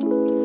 Thank you.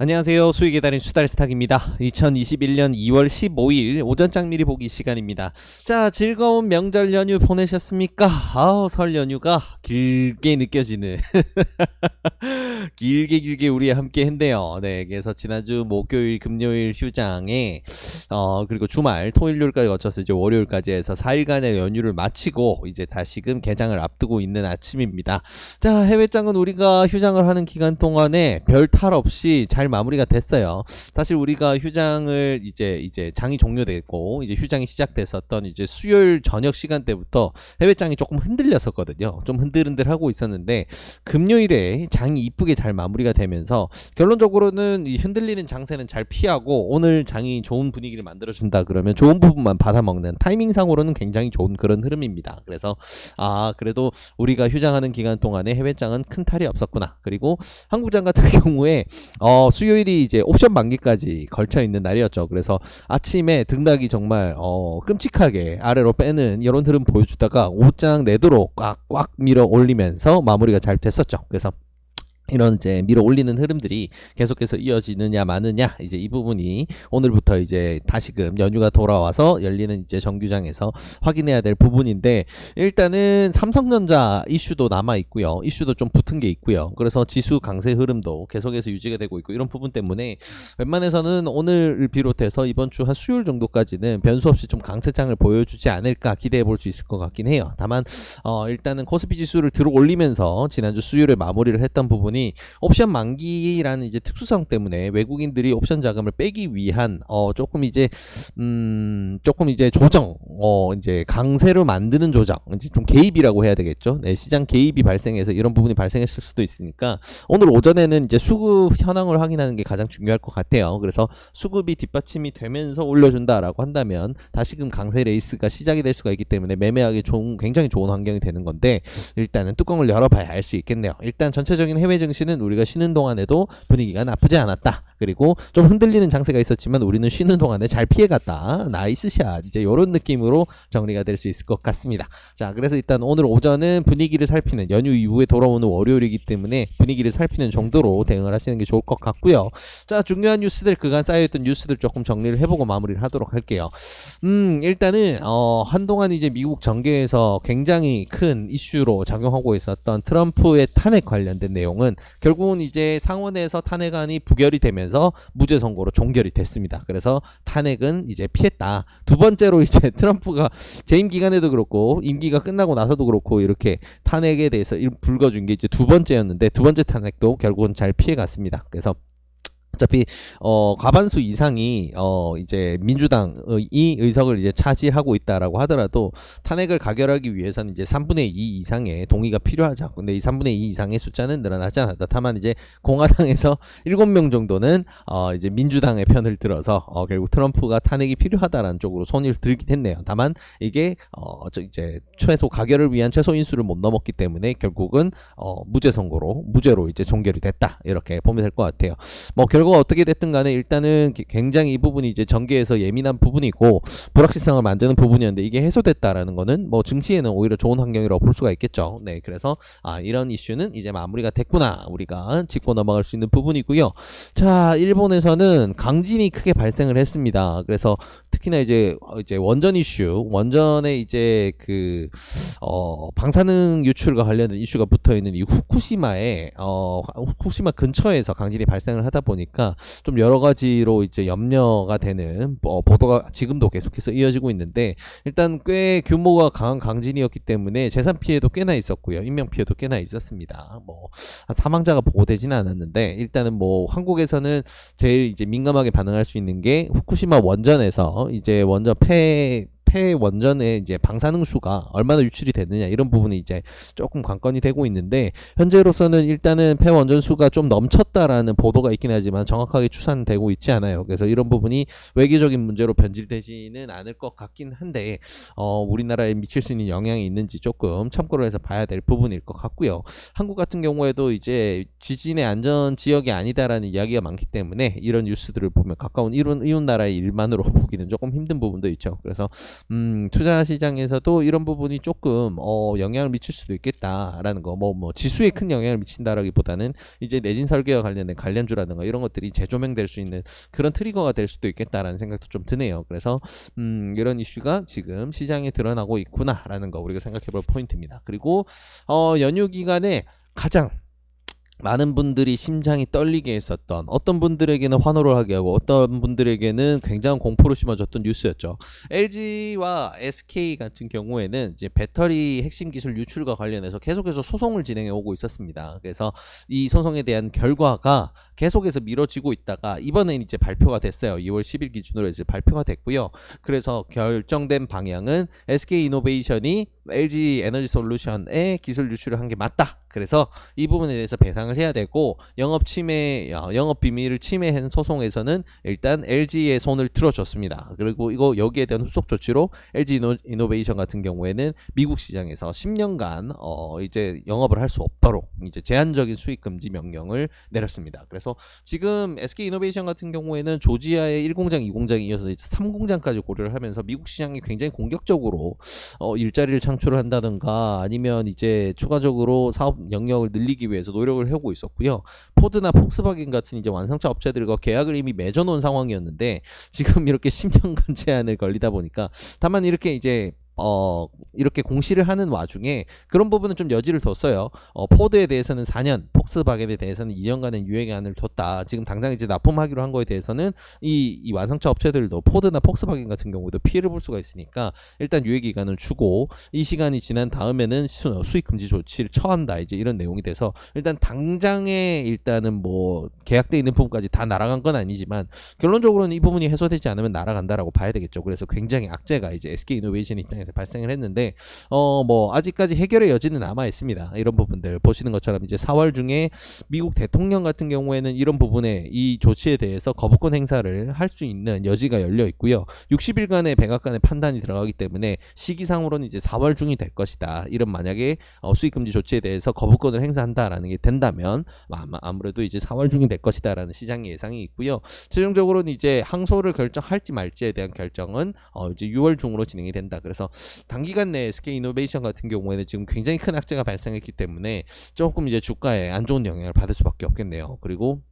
안녕하세요. 수익의 달인 수달스탁입니다. 2021년 2월 15일 오전 장 미리 보기 시간입니다. 자, 즐거운 명절 연휴 보내셨습니까? 아우, 설 연휴가 길게 느껴지는 길게 길게 우리 함께 했네요. 네, 그래서 지난주 목요일, 금요일 휴장에 어, 그리고 주말 토요일까지 거쳐서 이제 월요일까지 해서 4일간의 연휴를 마치고 이제 다시금 개장을 앞두고 있는 아침입니다. 자, 해외장은 우리가 휴장을 하는 기간 동안에 별 탈 없이 잘 마무리가 됐어요. 사실 우리가 휴장을 이제 이제 장이 종료됐고 이제 휴장이 시작됐었던 이제 수요일 저녁 시간대부터 해외장이 조금 흔들렸었거든요. 좀 흔들흔들하고 있었는데 금요일에 장이 이쁘게 잘 마무리가 되면서 결론적으로는 이 흔들리는 장세는 잘 피하고 오늘 장이 좋은 분위기를 만들어준다 그러면 좋은 부분만 받아먹는 타이밍상으로는 굉장히 좋은 그런 흐름입니다. 그래서 아 그래도 우리가 휴장하는 기간 동안에 해외장은 큰 탈이 없었구나. 그리고 한국장 같은 경우에 어 수요일이 이제 옵션 만기까지 걸쳐 있는 날이었죠. 그래서 아침에 등락이 정말 어 끔찍하게 아래로 빼는 이런 흐름 보여주다가 옷장 내도록 꽉꽉 밀어 올리면서 마무리가 잘 됐었죠. 그래서 이런 이제 밀어 올리는 흐름들이 계속해서 이어지느냐 마느냐 이제 이 부분이 오늘부터 이제 다시금 연휴가 돌아와서 열리는 이제 정규장에서 확인해야 될 부분인데 일단은 삼성전자 이슈도 남아 있고요. 이슈도 좀 붙은 게 있고요. 그래서 지수 강세 흐름도 계속해서 유지가 되고 있고 이런 부분 때문에 웬만해서는 오늘을 비롯해서 이번 주 한 수요일 정도까지는 변수 없이 좀 강세장을 보여주지 않을까 기대해 볼 수 있을 것 같긴 해요. 다만 어 일단은 코스피 지수를 들어 올리면서 지난주 수요일에 마무리를 했던 부분이 옵션 만기라는 이제 특수성 때문에 외국인들이 옵션 자금을 빼기 위한 어 조금 이제 음 조금 이제 조정 어 이제 강세로 만드는 조정 이제 좀 개입이라고 해야 되겠죠. 네, 시장 개입이 발생해서 이런 부분이 발생했을 수도 있으니까 오늘 오전에는 이제 수급 현황을 확인하는 게 가장 중요할 것 같아요. 그래서 수급이 뒷받침이 되면서 올려준다라고 한다면 다시금 강세 레이스가 시작이 될 수가 있기 때문에 매매하기 좋은 굉장히 좋은 환경이 되는 건데 일단은 뚜껑을 열어봐야 알 수 있겠네요. 일단 전체적인 해외 증 시는 우리가 쉬는 동안에도 분위기가 나쁘지 않았다. 그리고 좀 흔들리는 장세가 있었지만 우리는 쉬는 동안에 잘 피해갔다. 나이스 샷. 이제 이런 느낌으로 정리가 될 수 있을 것 같습니다. 자, 그래서 일단 오늘 오전은 분위기를 살피는 연휴 이후에 돌아오는 월요일이기 때문에 분위기를 살피는 정도로 대응을 하시는 게 좋을 것 같고요. 자, 중요한 뉴스들 그간 쌓여있던 뉴스들 조금 정리를 해보고 마무리를 하도록 할게요. 음, 일단은 어, 한동안 이제 미국 정계에서 굉장히 큰 이슈로 작용하고 있었던 트럼프의 탄핵 관련된 내용은 결국은 이제 상원에서 탄핵안이 부결이 되면서 무죄 선고로 종결이 됐습니다. 그래서 탄핵은 이제 피했다. 두 번째로 이제 트럼프가 재임 기간에도 그렇고 임기가 끝나고 나서도 그렇고 이렇게 탄핵에 대해서 일- 불거준 게 이제 두 번째였는데 두 번째 탄핵도 결국은 잘 피해갔습니다. 그래서 어차피 어 과반수 이상이 어 이제 민주당이 의석을 이제 차지하고 있다라고 하더라도 탄핵을 가결하기 위해서는 이제 3분의 2 이상의 동의가 필요하죠. 근데 이 3분의 2 이상의 숫자는 늘어나지 않았다. 다만 이제 공화당에서 7명 정도는 어 이제 민주당의 편을 들어서 어 결국 트럼프가 탄핵이 필요하다라는 쪽으로 손을 들긴 했네요. 다만 이게 어저 이제 최소 가결을 위한 최소 인수를 못 넘었기 때문에 결국은 어 무죄 선고로 무죄로 이제 종결이 됐다. 이렇게 보면 될 것 같아요. 뭐 결 과가 어떻게 됐든 간에 일단은 기- 굉장히 이 부분이 이제 전개에서 예민한 부분이고 불확실성을 만드는 부분이었는데 이게 해소됐다라는 거는 뭐 증시에는 오히려 좋은 환경이라고 볼 수가 있겠죠. 네, 그래서 아 이런 이슈는 이제 마무리가 됐구나 우리가 짚고 넘어갈 수 있는 부분이고요. 자, 일본에서는 강진이 크게 발생을 했습니다. 그래서 특히나 이제 어, 이제 원전 이슈, 원전에 이제 그 어, 방사능 유출과 관련된 이슈가 붙어 있는 이 후쿠시마에 어, 후쿠시마 근처에서 강진이 발생을 하다 보니까 좀 여러 가지로 이제 염려가 되는 어, 보도가 지금도 계속해서 이어지고 있는데 일단 꽤 규모가 강한 강진이었기 때문에 재산 피해도 꽤나 있었고요. 인명 피해도 꽤나 있었습니다. 뭐 사망자가 보고되지는 않았는데 일단은 뭐 한국에서는 제일 이제 민감하게 반응할 수 있는 게 후쿠시마 원전에서 이제 원전 폐 폐 원전의 이제 방사능수가 얼마나 유출이 됐느냐 이런 부분이 이제 조금 관건이 되고 있는데 현재로서는 일단은 폐 원전 수가 좀 넘쳤다라는 보도가 있긴 하지만 정확하게 추산되고 있지 않아요. 그래서 이런 부분이 외교적인 문제로 변질되지는 않을 것 같긴 한데 어, 우리나라에 미칠 수 있는 영향이 있는지 조금 참고를 해서 봐야 될 부분일 것 같고요. 한국 같은 경우에도 이제 지진의 안전 지역이 아니다라는 이야기가 많기 때문에 이런 뉴스들을 보면 가까운 이웃, 이웃 나라의 일만으로 보기는 조금 힘든 부분도 있죠. 그래서 음, 투자 시장에서도 이런 부분이 조금 어, 영향을 미칠 수도 있겠다라는 거, 뭐, 뭐 지수에 큰 영향을 미친다라기보다는 이제 내진 설계와 관련된 관련주라든가 이런 것들이 재조명될 수 있는 그런 트리거가 될 수도 있겠다라는 생각도 좀 드네요. 그래서 음, 이런 이슈가 지금 시장에 드러나고 있구나라는 거 우리가 생각해볼 포인트입니다. 그리고 어, 연휴 기간에 가장 많은 분들이 심장이 떨리게 했었던 어떤 분들에게는 환호를 하게 하고 어떤 분들에게는 굉장한 공포를 심어줬던 뉴스였죠. LG와 SK 같은 경우에는 이제 배터리 핵심 기술 유출과 관련해서 계속해서 소송을 진행해 오고 있었습니다. 그래서 이 소송에 대한 결과가 계속해서 미뤄지고 있다가 이번엔 이제 발표가 됐어요. 2월 10일 기준으로 이제 발표가 됐고요. 그래서 결정된 방향은 SK 이노베이션이 LG 에너지 솔루션의 기술 유출을 한 게 맞다. 그래서 이 부분에 대해서 배상 을 해야 되고 영업 침해 어, 영업 비밀을 침해한 소송에서는 일단 LG의 손을 들어줬습니다. 그리고 이거 여기에 대한 후속 조치로 LG 이노, 이노 베이션 같은 경우에는 미국 시장에서 10년간 어 이제 영업을 할 수 없도록 이제 제한적인 수익 금지 명령을 내렸습니다. 그래서 지금 SK 이노베이션 같은 경우에는 조지아의 1공장, 2공장이 이어서 이제 3공장까지 고려를 하면서 미국 시장이 굉장히 공격적으로 어 일자리를 창출을 한다든가 아니면 이제 추가적으로 사업 영역을 늘리기 위해서 노력을 하고 있었고요. 포드나 폭스바겐 같은 이제 완성차 업체들과 계약을 이미 맺어놓은 상황이었는데 지금 이렇게 10년간 제한을 걸리다 보니까 다만 이렇게 이제 어 이렇게 공시를 하는 와중에 그런 부분은 좀 여지를 뒀어요. 어 포드에 대해서는 4년, 폭스바겐에 대해서는 2년간의 유예 기한을 뒀다. 지금 당장 이제 납품하기로 한 거에 대해서는 이, 이 완성차 업체들도 포드나 폭스바겐 같은 경우도 피해를 볼 수가 있으니까 일단 유예 기간을 주고 이 시간이 지난 다음에는 수, 수익 금지 조치를 처한다. 이제 이런 내용이 돼서 일단 당장에 일단은 뭐 계약돼 있는 부분까지 다 날아간 건 아니지만 결론적으로는 이 부분이 해소되지 않으면 날아간다라고 봐야 되겠죠. 그래서 굉장히 악재가 이제 SK 이노베이션 입장에서 발생을 했는데 어 뭐 아직까지 해결의 여지는 남아 있습니다. 이런 부분들 보시는 것처럼 이제 4월 중에 미국 대통령 같은 경우에는 이런 부분에 이 조치에 대해서 거부권 행사를 할 수 있는 여지가 열려 있고요. 60일간의 백악관의 판단이 들어가기 때문에 시기상으로는 이제 4월 중이 될 것이다. 이런 만약에 어, 수익 금지 조치에 대해서 거부권을 행사한다라는 게 된다면 아마 아무래도 이제 4월 중이 될 것이다라는 시장의 예상이 있고요. 최종적으로는 이제 항소를 결정할지 말지에 대한 결정은 어, 이제 6월 중으로 진행이 된다. 그래서 단기간 내에 SK 이노베이션 같은 경우에는 지금 굉장히 큰 악재가 발생했기 때문에 조금 이제 주가에 안 좋은 영향을 받을 수밖에 없겠네요. 그리고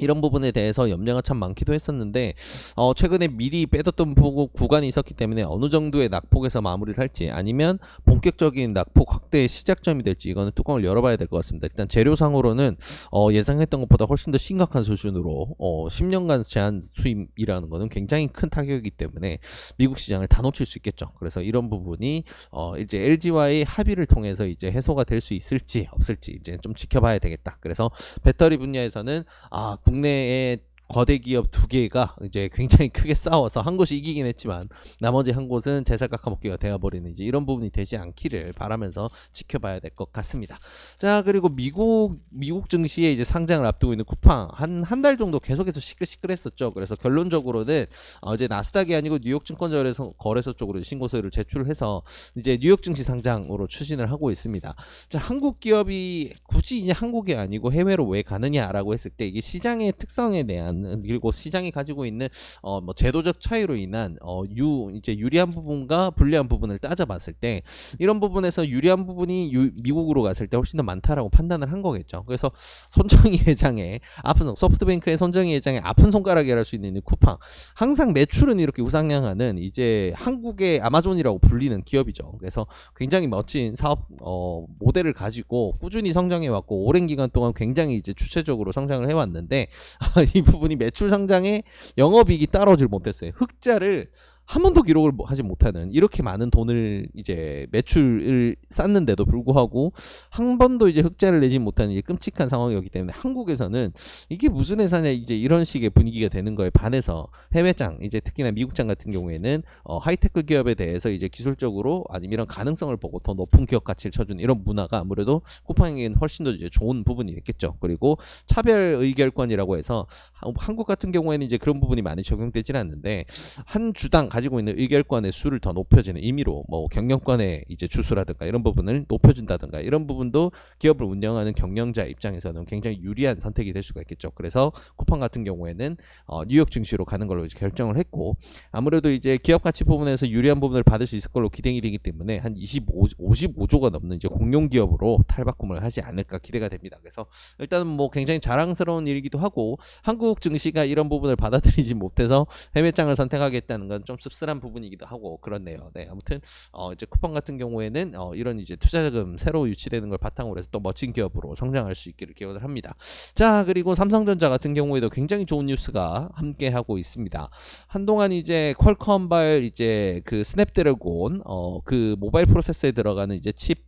이런 부분에 대해서 염려가 참 많기도 했었는데 어 최근에 미리 빼뒀던 부- 구간이 있었기 때문에 어느 정도의 낙폭에서 마무리를 할지 아니면 본격적인 낙폭 확대의 시작점이 될지 이거는 뚜껑을 열어봐야 될 것 같습니다. 일단 재료상으로는 어 예상했던 것보다 훨씬 더 심각한 수준으로 어 10년간 제한 수입이라는 거는 굉장히 큰 타격이기 때문에 미국 시장을 다 놓칠 수 있겠죠. 그래서 이런 부분이 어 이제 LG와의 합의를 통해서 이제 해소가 될 수 있을지 없을지 이제 좀 지켜봐야 되겠다. 그래서 배터리 분야에서는 아 국내에 거대 기업 두 개가 이제 굉장히 크게 싸워서 한 곳이 이기긴 했지만 나머지 한 곳은 제살 깎아먹기가 되어버리는 이제 이런 부분이 되지 않기를 바라면서 지켜봐야 될 것 같습니다. 자 그리고 미국 미국 증시에 이제 상장을 앞두고 있는 쿠팡 한 한 달 정도 계속해서 시끌시끌했었죠. 그래서 결론적으로는 어, 이제 나스닥이 아니고 뉴욕 증권거래소 거래소 쪽으로 신고서를 제출해서 이제 뉴욕 증시 상장으로 추진을 하고 있습니다. 자 한국 기업이 굳이 이제 한국이 아니고 해외로 왜 가느냐라고 했을 때 이게 시장의 특성에 대한 그리고 시장이 가지고 있는 어 뭐 제도적 차이로 인한 어 유 이제 유리한 부분과 불리한 부분을 따져봤을 때 이런 부분에서 유리한 부분이 유- 미국으로 갔을 때 훨씬 더 많다라고 판단을 한 거겠죠. 그래서 손정희 회장의 아픈 손, 소프트뱅크의 손정희 회장의 아픈 손가락이랄 수 있는 이 쿠팡 항상 매출은 이렇게 우상향하는 이제 한국의 아마존이라고 불리는 기업이죠. 그래서 굉장히 멋진 사업 어, 모델을 가지고 꾸준히 성장해 왔고 오랜 기간 동안 굉장히 이제 주체적으로 성장을 해왔는데 이 부분 이 매출 상장에 영업이익이 따라오질 못했어요. 흑자를 한 번도 기록을 뭐 하지 못하는 이렇게 많은 돈을 이제 매출을 쌓는데도 불구하고 한 번도 이제 흑자를 내지 못하는 이제 끔찍한 상황이었기 때문에 한국에서는 이게 무슨 회사냐 이제 이런 식의 분위기가 되는 거에 반해서 해외장 이제 특히나 미국장 같은 경우에는 어, 하이테크 기업에 대해서 이제 기술적으로 아니면 이런 가능성을 보고 더 높은 기업 가치를 쳐주는 이런 문화가 아무래도 쿠팡에게는 훨씬 더 이제 좋은 부분이 있겠죠. 그리고 차별 의결권이라고 해서 한- 한국 같은 경우에는 이제 그런 부분이 많이 적용되질 않는데 한 주당 가지고 있는 의결권의 수를 더 높여주는 의미로 뭐 경영권의 이제 주수라든가 이런 부분을 높여준다든가 이런 부분도 기업을 운영하는 경영자 입장에서는 굉장히 유리한 선택이 될 수가 있겠죠. 그래서 쿠팡 같은 경우에는 어, 뉴욕 증시로 가는 걸로 이제 결정을 했고 아무래도 이제 기업 가치 부분에서 유리한 부분을 받을 수 있을 걸로 기대이 되기 때문에 한 25, 55조가 넘는 이제 공룡 기업으로 탈바꿈을 하지 않을까 기대가 됩니다. 그래서 일단은 뭐 굉장히 자랑스러운 일이기도 하고 한국 증시가 이런 부분을 받아들이지 못해서 해외장을 선택하겠다는 건좀 씁쓸한 부분이기도 하고 그렇네요. 네, 아무튼 어 이제 쿠팡 같은 경우에는 어 이런 이제 투자자금 새로 유치되는 걸 바탕으로 해서 또 멋진 기업으로 성장할 수 있기를 기원을 합니다. 자, 그리고 삼성전자 같은 경우에도 굉장히 좋은 뉴스가 함께 하고 있습니다. 한동안 이제 퀄컴발 이제 그 스냅드래곤 어 그 모바일 프로세서에 들어가는 이제 칩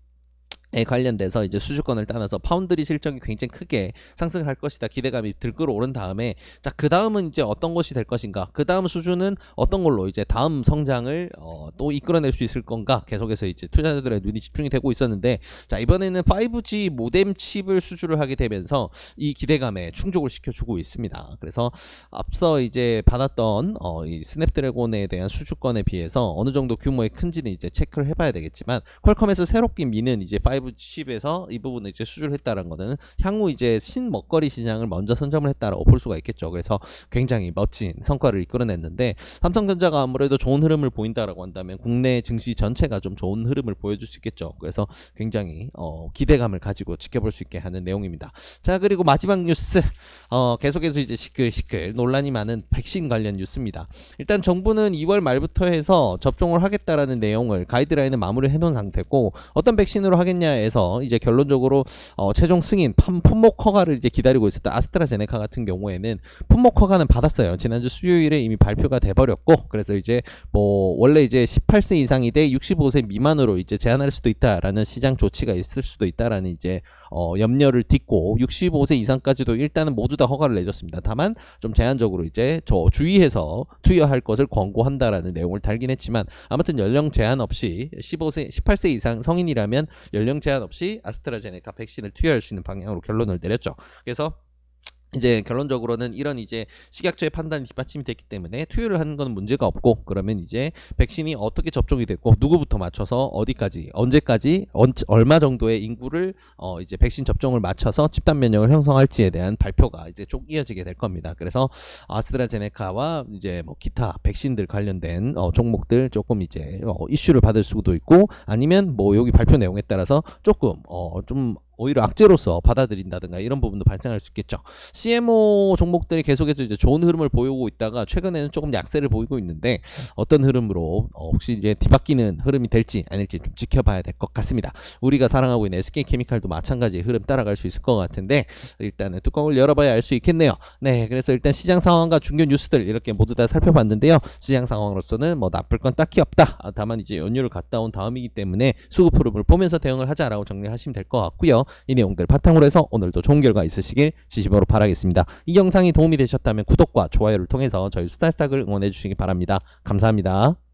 에 관련돼서 이제 수주권을 따라서 파운드리 실적이 굉장히 크게 상승을 할 것이다. 기대감이 들끓어 오른 다음에 자 그 다음은 이제 어떤 것이 될 것인가? 그 다음 수준은 어떤 걸로 이제 다음 성장을 어, 또 이끌어낼 수 있을 건가? 계속해서 이제 투자자들의 눈이 집중이 되고 있었는데 자 이번에는 5G 모뎀 칩을 수주를 하게 되면서 이 기대감에 충족을 시켜주고 있습니다. 그래서 앞서 이제 받았던 어, 이 스냅드래곤에 대한 수주권에 비해서 어느 정도 규모의 큰지는 이제 체크를 해봐야 되겠지만 퀄컴에서 새롭게 미는 이제 5 칩에서 이 부분을 이제 수주를 했다는 거는 향후 이제 신먹거리 시장을 먼저 선점을 했다라고 볼 수가 있겠죠. 그래서 굉장히 멋진 성과를 이끌어냈는데 삼성전자가 아무래도 좋은 흐름을 보인다라고 한다면 국내 증시 전체가 좀 좋은 흐름을 보여줄 수 있겠죠. 그래서 굉장히 어, 기대감을 가지고 지켜볼 수 있게 하는 내용입니다. 자 그리고 마지막 뉴스 어, 계속해서 이제 시끌시끌 논란이 많은 백신 관련 뉴스입니다. 일단 정부는 2월 말부터 해서 접종을 하겠다라는 내용을 가이드라인을 마무리해 놓은 상태고 어떤 백신으로 하겠냐 에서 이제 결론적으로 어, 최종 승인 판- 품목 허가를 이제 기다리고 있었던 아스트라제네카 같은 경우에는 품목 허가는 받았어요. 지난주 수요일에 이미 발표가 돼 버렸고 그래서 이제 뭐 원래 이제 18세 이상이 돼 65세 미만으로 이제 제한할 수도 있다라는 시장 조치가 있을 수도 있다라는 이제 어, 염려를 딛고 65세 이상까지도 일단은 모두 다 허가를 내줬습니다. 다만 좀 제한적으로 이제 저 주의해서 투여할 것을 권고한다라는 내용을 달긴 했지만 아무튼 연령 제한 없이 15세 18세 이상 성인이라면 연령 제한 없이 아스트라제네카 백신을 투여할 수 있는 방향으로 결론을 내렸죠. 그래서 이제 결론적으로는 이런 이제 식약처의 판단이 뒷받침이 됐기 때문에 투여를 하는 건 문제가 없고 그러면 이제 백신이 어떻게 접종이 됐고 누구부터 맞춰서 어디까지 언제까지 언, 얼마 정도의 인구를 어 이제 백신 접종을 맞춰서 집단 면역을 형성할지에 대한 발표가 이제 쭉 이어지게 될 겁니다. 그래서 아스트라제네카와 이제 뭐 기타 백신들 관련된 어 종목들 조금 이제 어 이슈를 받을 수도 있고 아니면 뭐 여기 발표 내용에 따라서 조금 어좀 오히려 악재로서 받아들인다든가 이런 부분도 발생할 수 있겠죠. CMO 종목들이 계속해서 이제 좋은 흐름을 보이고 있다가 최근에는 조금 약세를 보이고 있는데 어떤 흐름으로 어, 혹시 이제 뒤바뀌는 흐름이 될지 아닐지 좀 지켜봐야 될 것 같습니다. 우리가 사랑하고 있는 SK 케미칼도 마찬가지 흐름 따라갈 수 있을 것 같은데 일단은 뚜껑을 열어봐야 알 수 있겠네요. 네, 그래서 일단 시장 상황과 중요 뉴스들 이렇게 모두 다 살펴봤는데요. 시장 상황으로서는 뭐 나쁠 건 딱히 없다. 아, 다만 이제 연휴를 갔다 온 다음이기 때문에 수급 흐름을 보면서 대응을 하자라고 정리하시면 될 것 같고요. 이 내용들 바탕으로 해서 오늘도 좋은 결과 있으시길 진심으로 바라겠습니다. 이 영상이 도움이 되셨다면 구독과 좋아요를 통해서 저희 수달싹을 응원해 주시기 바랍니다. 감사합니다.